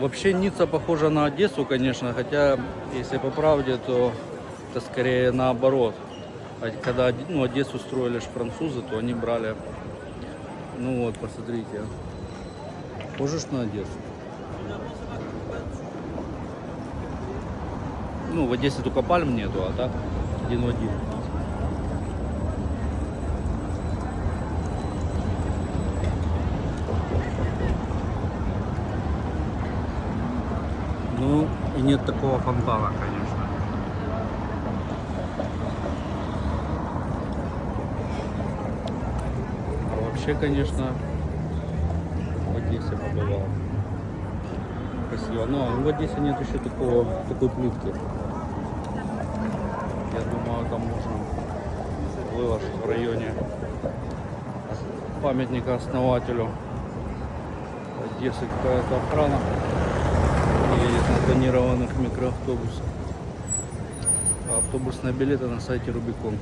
Вообще Ницца похожа на Одессу, конечно, хотя, если по правде, то это скорее наоборот. А Когда ну, Одессу строили французы, то они брали, ну вот, посмотрите, похоже ж на Одессу. Ну, в Одессе только пальм нету, а так один в один. Ну, и нет такого фонтана, конечно. А вообще, конечно, в Одессе побывал. Красиво. Но в Одессе нет еще такого, такой плитки. Я думаю, там можно выложить в районе памятника основателю Одессы какая-то охрана на тонированных микроавтобусах. А автобусные билеты на сайте Рубикон.